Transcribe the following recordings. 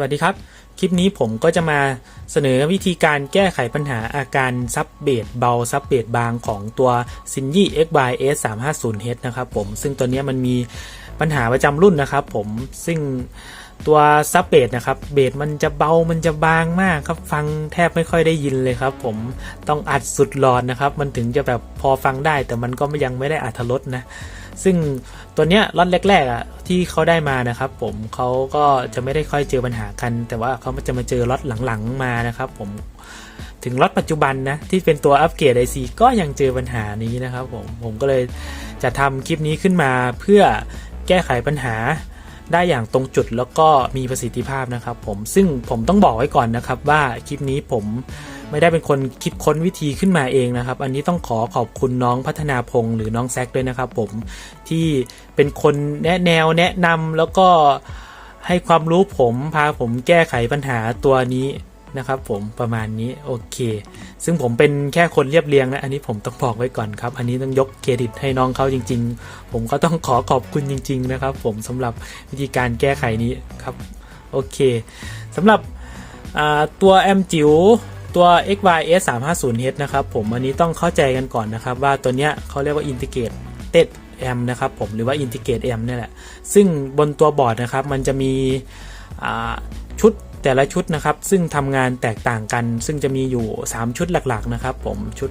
วัสดีครับ คลิปนี้ผมก็จะมาเสนอวิธีการแก้ไขปัญหาอาการซับเบสเบาซับเบสบางของตัว s i n y XYS 350H นะครับผมซึ่งตัวนี้มันมีปัญหาประจำรุ่นนะครับผมซึ่งตัวซับเบสนะครับเบสมันจะเบามันจะบางมากครับฟังแทบไม่ค่อยได้ยินเลยครับ ผมต้องอัดสุดหลอดนะครับ มันถึงจะแบบพอฟังได้แต่มันก็ยังไม่ได้อัธรสนะ ซึ่งตัวเนี้ยล็อตแรกๆอะที่เขาได้มานะครับผมเขาก็จะไม่ได้ค่อยเจอปัญหากัน แต่ว่าเขาจะมาเจอล็อตหลังๆมานะครับผมถึงล็อตปัจจุบันนะที่เป็นตัวอัปเกรดไอซีก็ยังเจอปัญหานี้นะครับผมผมก็เลยจะทำคลิปนี้ขึ้นมาเพื่อแก้ไขปัญหาได้อย่างตรงจุดแล้วก็มีประสิทธิภาพนะครับผมซึ่งผมต้องบอกไว้ก่อนนะครับว่าคลิปนี้ผม ไม่ได้เป็นคนคิดค้นวิธีขึ้นมาเองนะครับ อันนี้ต้องขอขอบคุณน้องพัฒนาพงศ์หรือน้องแซกด้วยนะครับผมที่เป็นคนแนะแนวแนะนำแล้วก็ให้ความรู้ผมพาผมแก้ไขปัญหาตัวนี้นะครับผมประมาณนี้โอเค ซึ่งผมเป็นแค่คนเรียบเรียงนะอันนี้ผมต้องบอกไว้ก่อนครับ อันนี้ต้องยกเครดิตให้น้องเขาจริง ๆ ผมก็ต้องขอขอบคุณจริง ๆ นะครับ ผมสำหรับวิธีการแก้ไขนี้ครับโอเคสำหรับตัวแอมจิ๋ว ตัว XYS 350H นะครับผมอันนี้ต้องเข้าใจกันก่อนนะครับ ว่าตัวเนี้ยเขาเรียกว่า Integrated M นะครับผมหรือว่า Integrate Amp นี่แหละซึ่งบนตัวบอร์ดนะครับ มันจะมีชุดแต่ละชุดนะครับ ซึ่งทำงานแตกต่างกัน ซึ่งจะมีอยู่ 3 ชุดหลักๆนะครับผมชุด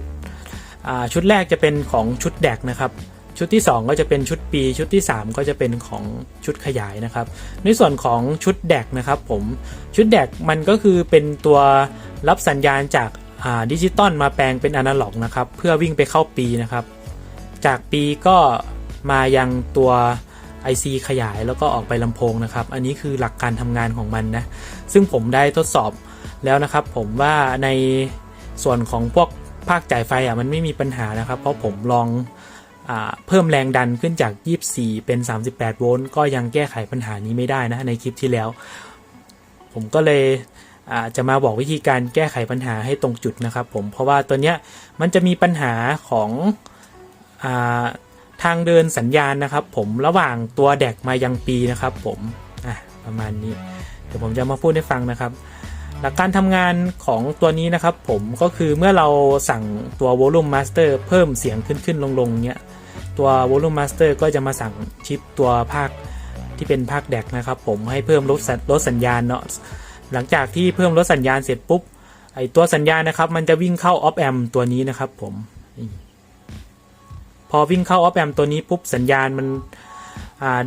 ชุดแรกจะเป็นของชุดแดกนะครับ ชุดที่ 2 ก็จะเป็นชุดปี ชุดที่ 3 ก็จะเป็นของชุดขยายนะครับ ในส่วนของชุดแดกนะครับผมชุดแดกมันก็คือเป็นตัวรับสัญญาณจากดิจิตอลมาแปลงเป็นอนาล็อกนะครับเพื่อวิ่งไปเข้าปีนะครับ จากปีก็มายังตัว IC ขยายแล้วก็ออกไปลำโพงนะครับ อันนี้คือหลักการทำงานของมันนะ ซึ่งผมได้ทดสอบแล้วนะครับ ผมว่าในส่วนของพวกภาคจ่ายไฟอะมันไม่มีปัญหานะครับ เพราะผมลอง เพิ่มแรงดันขึ้นจาก 24 เป็น 38 โวลต์ก็ยังแก้ไขปัญหานี้ไม่ได้นะในคลิปที่แล้ว ผมก็เลยจะมาบอกวิธีการแก้ไขปัญหาให้ตรงจุดนะครับผมเพราะว่าตัวเนี้ยมันจะมีปัญหาของอทางเดินสัญญาณนะครับ ผมระหว่างตัวแดกมายังปีนะครับ ผมประมาณนี้ เดี๋ยวผมจะมาพูดให้ฟังนะครับ หลักการทำงานของตัวนี้นะครับ ผมก็คือเมื่อเราสั่งตัว volume master เพิ่มเสียงขึ้นขึ้นลงลงเนี้ย ตัว volume master ก็จะมาสั่งชิปตัวภาคที่เป็นภาคแดกนะครับผมให้เพิ่มลดลดสัญญาณเนาะหลังจากที่เพิ่มลดสัญญาณเสร็จปุ๊บไอตัวสัญญาณนะครับมันจะวิ่งเข้า op amp ตัวนี้นะครับผมพอวิ่งเข้า op amp ตัวนี้ปุ๊บสัญญาณมัน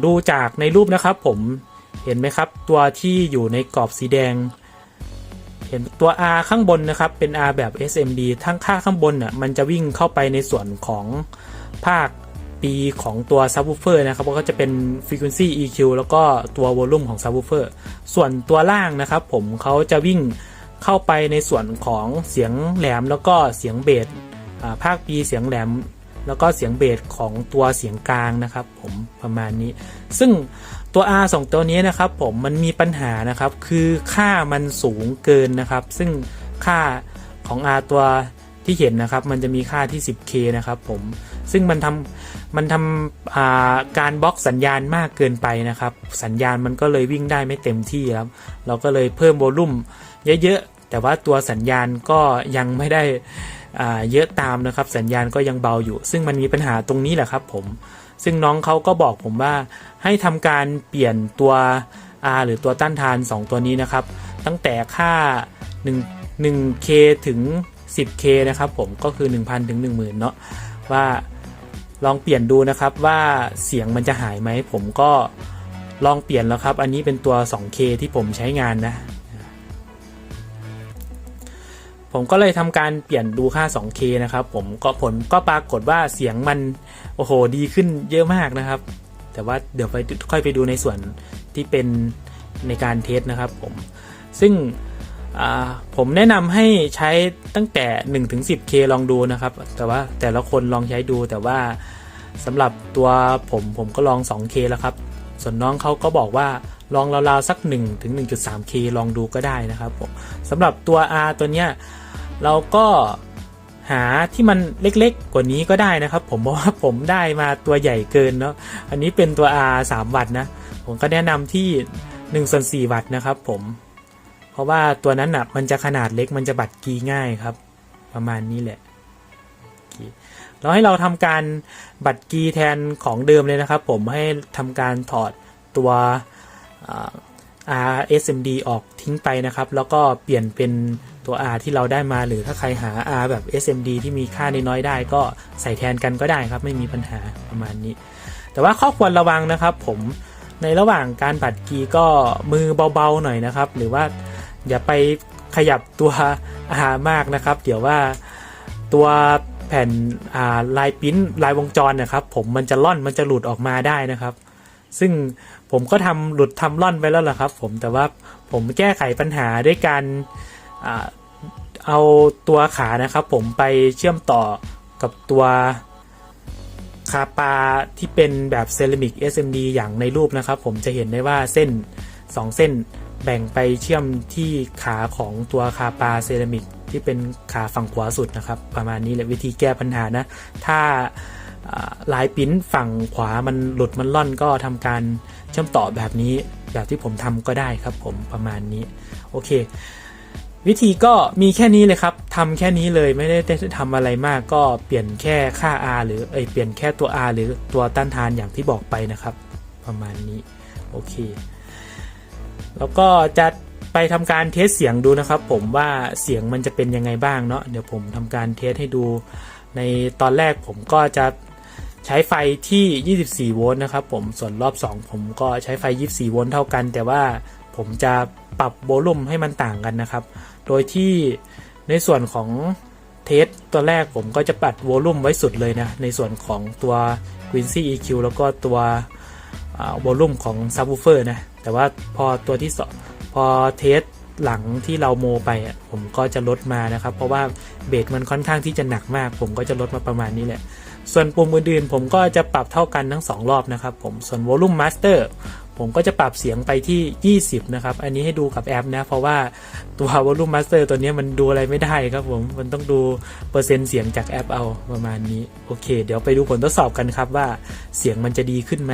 ดูจากในรูปนะครับ ผมเห็นไหมครับ ตัวที่อยู่ในกรอบสีแดง เห็นตัว R ข้างบนนะครับ เป็น R แบบ SMD ทั้งค่าข้างบนน่ะมันจะวิ่งเข้าไปในส่วนของภาค ปีของตัว subwoofer นะครับก็จะเป็น frequency EQ แล้วก็ตัว volume ของ subwoofer ส่วนตัวล่างนะครับ ผมเขาจะวิ่งเข้าไปในส่วนของเสียงแหลมแล้วก็เสียงเบสอ่าภาคปีเสียงแหลม แล้วก็เสียงเบสของตัวเสียงกลางนะครับ ผมประมาณนี้ ซึ่งตัว R สองตัวนี้นะครับผมมันมีปัญหานะครับคือค่ามันสูงเกินนะครับ ซึ่งค่าของ R ตัวที่เห็นนะครับ มันจะมีค่าที่ 10K นะครับผมซึ่งมันทำ มันทำการบล็อกสัญญาณมากเกินไปนะครับ สัญญาณมันก็เลยวิ่งได้ไม่เต็มที่ครับ เราก็เลยเพิ่มโวลุ่มเยอะๆ แต่ว่าตัวสัญญาณก็ยังไม่ได้เยอะตามนะครับ สัญญาณก็ยังเบาอยู่ ซึ่งมันมีปัญหาตรงนี้แหละครับผม ซึ่งน้องเขาก็บอกผมว่าให้ทำการเปลี่ยนตัว R หรือตัวต้านทาน 2 ตัวนี้นะครับ ตั้งแต่ค่า 1 1K ถึง 10K นะครับผมก็คือ 1,000 ถึง 10,000 เนาะว่า ลองเปลี่ยนดูนะครับว่าเสียงมันจะหายไหม ผมก็ลองเปลี่ยนแล้วครับ อันนี้เป็นตัว 2K ที่ผมใช้งานนะ ผมก็เลยทำการเปลี่ยนดูค่า 2K นะครับ ผมก็ผลก็ปรากฏว่าเสียงมัน โอ้โห ดีขึ้นเยอะมากนะครับ แต่ว่าเดี๋ยวไปค่อยไปดูในส่วนที่เป็นในการเทสนะครับผม ซึ่ง ผมแนะนำให้ใช้ตั้งแต่ 1 ถึง 10K ลองดูนะครับ แต่ว่าแต่ละคนลองใช้ดูแต่ว่าสำหรับตัวผมผมก็ลอง 2K แล้วครับ ส่วนน้องเขาก็บอกว่าลองราวๆสัก 1 ถึง 1.3K ลองดูก็ได้นะครับผมสำหรับตัว R ตัวเนี้ยเราก็หาที่มันเล็กๆ กว่านี้ก็ได้นะครับ ผมเพราะว่าผมได้มาตัวใหญ่เกินเนาะอันนี้เป็นตัว R 3วัตต์นะ ผมก็แนะนำที่1ส่วน4วัตต์นะครับผม ราะว่าตัวนั้นอะมันจะขนาดเล็กมันจะบัดกีง่ายครับ ประมาณนี้แหละแล้วให้เราทำการบัดกีแทนของเดิมเลยนะครับ ผมให้ทำการถอดตัว RSMD ออกทิ้งไปนะครับ แล้วก็เปลี่ยนเป็นตัว R ที่เราได้มาหรือถ้าใครหา R แบบ SMD ที่มีค่าน้อยๆได้ ก็ใส่แทนกันก็ได้ครับ ไม่มีปัญหาประมาณนี้ แต่ว่าข้อควรระวังนะครับ ผมในระหว่างการบัดกีก็มือเบาๆหน่อยนะครับ หรือว่า อย่าไปขยับตัว R มากนะครับ เดี๋ยวว่าตัวแผ่นาลายปิ้นลายวงจรนะครับ ผมมันจะล่อนมันจะหลุดออกมาได้นะครับ ซึ่งผมก็ทำหลุดทำล่อนไปแล้วล่ะครับ ผมแต่ว่าผมแก้ไขปัญหาด้วยการอเอาตัวขานะครับ ผมไปเชื่อมต่อกับตัวคาปาที่เป็นแบบเซรามิก SMD อย่างในรูปนะครับ ผมจะเห็นได้ว่าเส้น 2 เส้น แบ่งไปเชื่อมที่ขาของตัวคาปาเซรามิกที่เป็นขาฝั่งขวาสุดนะครับ ประมาณนี้แหละวิธีแก้ปัญหานะ ถ้าลายปิ้นฝั่งขวามันหลุดมันล่อนก็ทำการเชื่อมต่อแบบนี้แบบที่ผมทำก็ได้ครับผมประมาณนี้ โอเค วิธีก็มีแค่นี้เลยครับทำแค่นี้เลยไม่ได้ทำอะไรมากก็เปลี่ยนแค่ค่า R หรือเอยเปลี่ยนแค่ตัว R หรือตัวต้านทานอย่างที่บอกไปนะครับ ประมาณนี้ โอเค แล้วก็จะไปทำการเทสเสียงดูนะครับผมว่าเสียงมันจะเป็นยังไงบ้างเนาะเดี๋ยวผมทำการเทสให้ดู ในตอนแรกผมก็จะใช้ไฟที่ 24 โวลต์นะครับผมส่วนรอบ 2 ผมก็ใช้ไฟ 24 โวลต์เท่ากัน แต่ว่าผมจะปรับโวลูมให้มันต่างกันนะครับ โดยที่ในส่วนของเทสตัวแรกผมก็จะปัดโวลูมไว้สุดเลยนะ ในส่วนของตัว Quincy EQ แล้วก็ตัว โวลูมของ Subwoofer นะ แต่ว่าพอตัวที่สองพอเทสหลังที่เราโมไปอะผมก็จะลดมานะครับ เพราะว่าเบสมันค่อนข้างที่จะหนักมาก ผมก็จะลดมาประมาณนี้แหละ ส่วนปุ่มอื่นๆผมก็จะปรับเท่ากันทั้ง 2 รอบนะครับผมส่วน Volume Master ผมก็จะปรับเสียงไปที่ 20 นะครับ อันนี้ให้ดูกับแอปนะ เพราะว่าตัว Volume Master ตัวนี้มันดูอะไรไม่ได้ครับผม มันต้องดูเปอร์เซ็นต์เสียงจากแอปเอาประมาณนี้ โอเค เดี๋ยวไปดูผลทดสอบกันครับว่าเสียงมันจะดีขึ้นไหม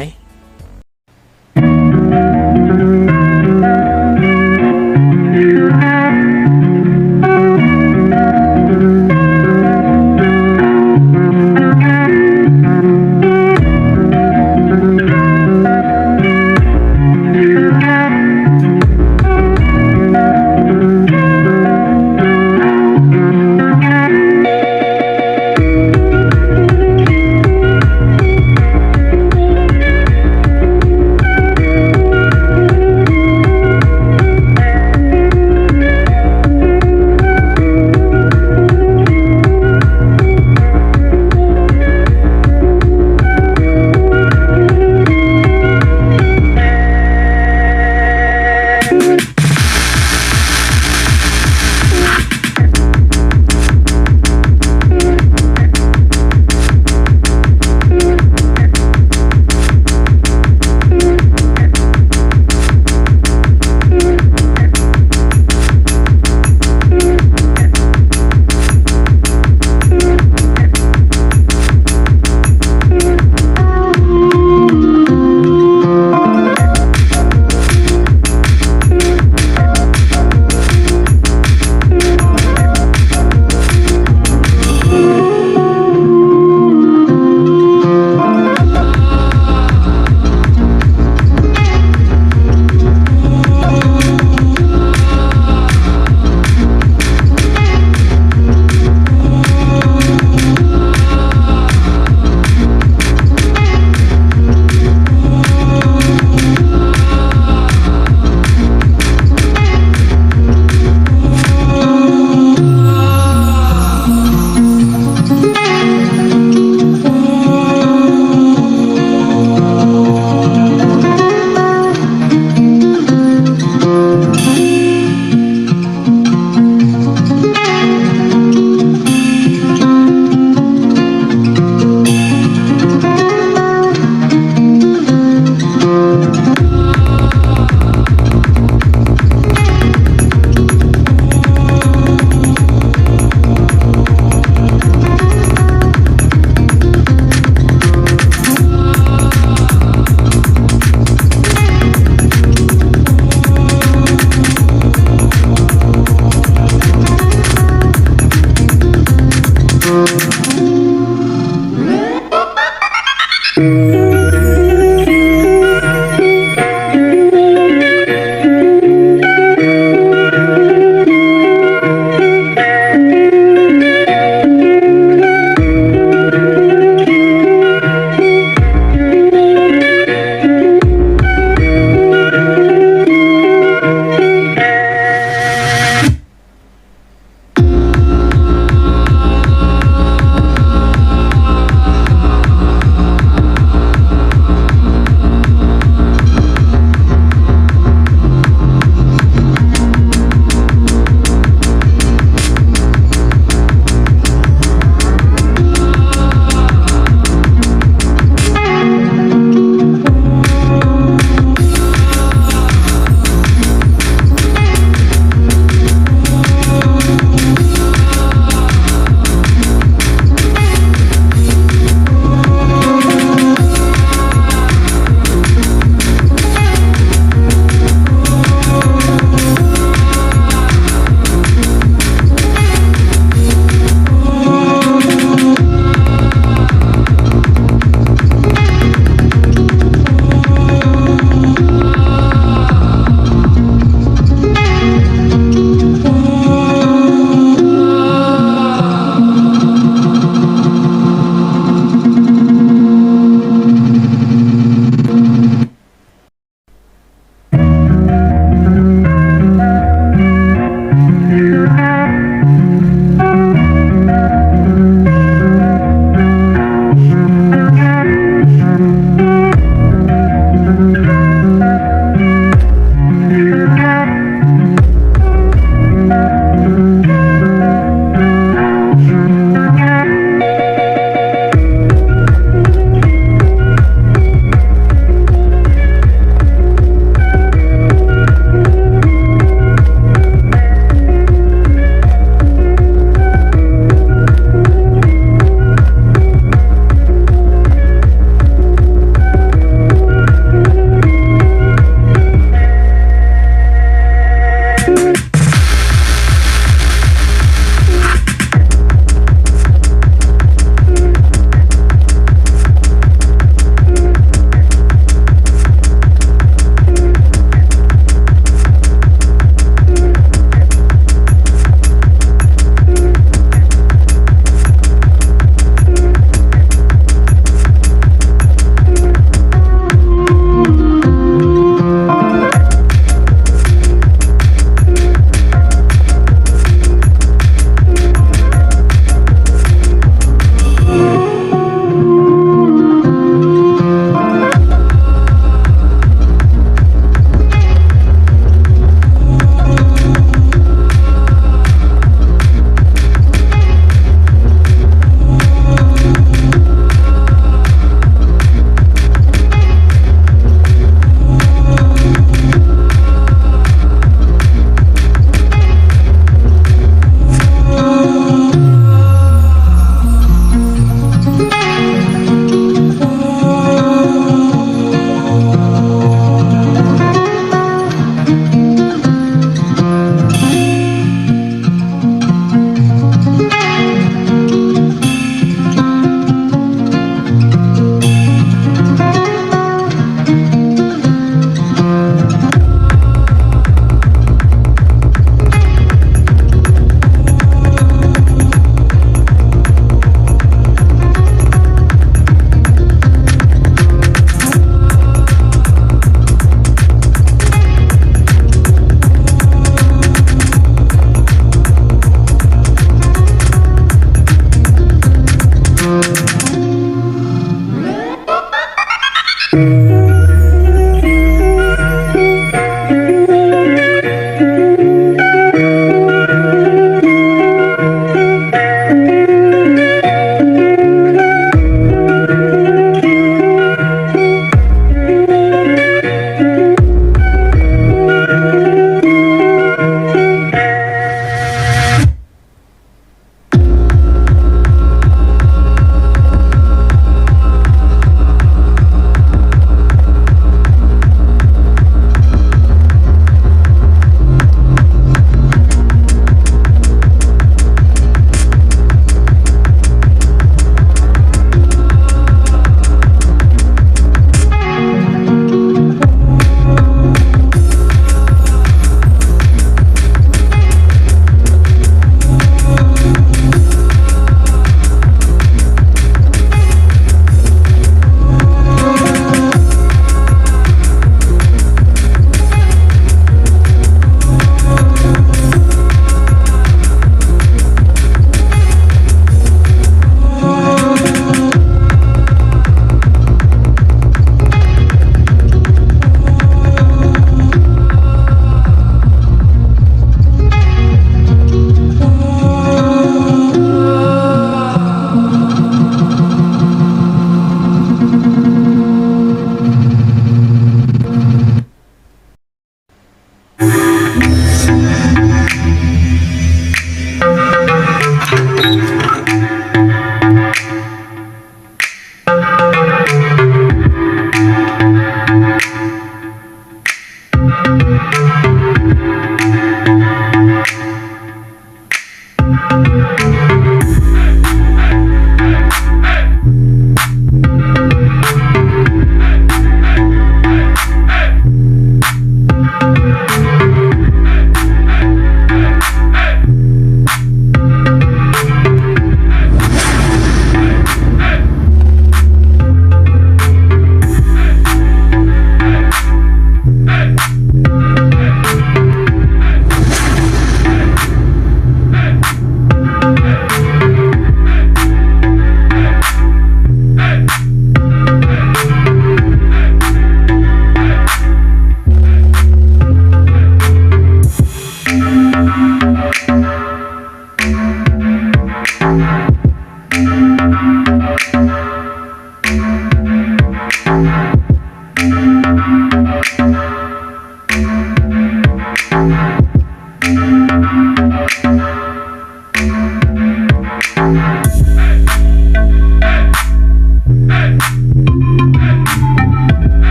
Música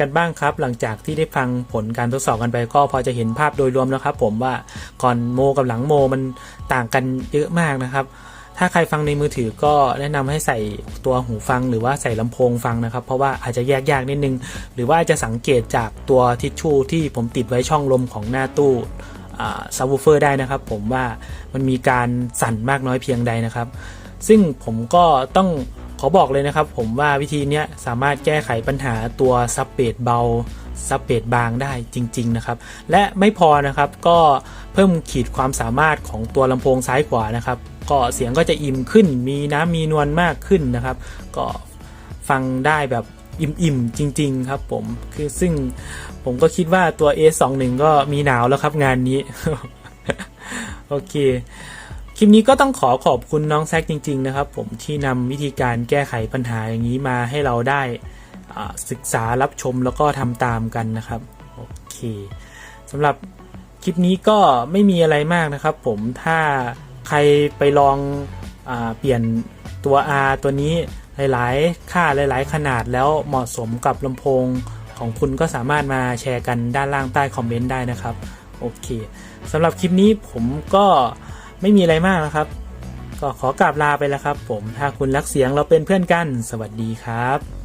กันบ้างครับ หลังจากที่ได้ฟังผลการทดสอบกันไปก็พอจะเห็นภาพโดยรวมแล้วครับ ผมว่าก่อนโมกับหลังโมมันต่างกันเยอะมากนะครับถ้าใครฟังในมือถือก็แนะนำให้ใส่ตัวหูฟังหรือว่าใส่ลำโพงฟังนะครับ เพราะว่าอาจจะแยกยากนิดนึง หรือว่าจะสังเกตจากตัวทิชชู่ที่ผมติดไว้ช่องลมของหน้าตู้ซับวูเฟอร์ได้นะครับ ผมว่ามันมีการสั่นมากน้อยเพียงใดนะครับ ซึ่งผมก็ต้อง ขอบอกเลยนะครับผมว่าวิธีนี้สามารถแก้ไขปัญหาตัวซับเบสเบาซับเบสบางได้จริง ๆ นะครับ และไม่พอนะครับก็เพิ่มขีดความสามารถของตัวลำโพงซ้ายขวานะครับ ก็เสียงก็จะอิ่มขึ้น มีน้ำมีนวลมากขึ้นนะครับ ก็ฟังได้แบบอิ่มๆจริง ๆ ครับผมคือซึ่งผมก็คิดว่าตัว S21 ก็มีหนาวแล้วครับงานนี้ โอเค ลิปนี้ก็ต้องขอขอบคุณน้องแซกจริง ๆ นะครับ ผมที่นำวิธีการแก้ไขปัญหาอย่างนี้มาให้เราได้ศึกษารับชมแล้วก็ทำตามกันนะครับ โอเคสำหรับคลิปนี้ก็ไม่มีอะไรมากนะครับ ผมถ้าใครไปลองอเปลี่ยนตัว R ตัวนี้หลาย ๆ ค่าหลาย ๆ ขนาดแล้วเหมาะสมกับลำโพงของคุณก็สามารถมาแชร์กันด้านล่างใต้คอมเมนต์ได้นะครับ โอเคสำหรับคลิปนี้ผมก็ ไม่มีอะไรมากนะครับ ก็ขอกราบลาไปแล้วครับ ผมถ้าคุณรักเสียงเราเป็นเพื่อนกัน สวัสดีครับ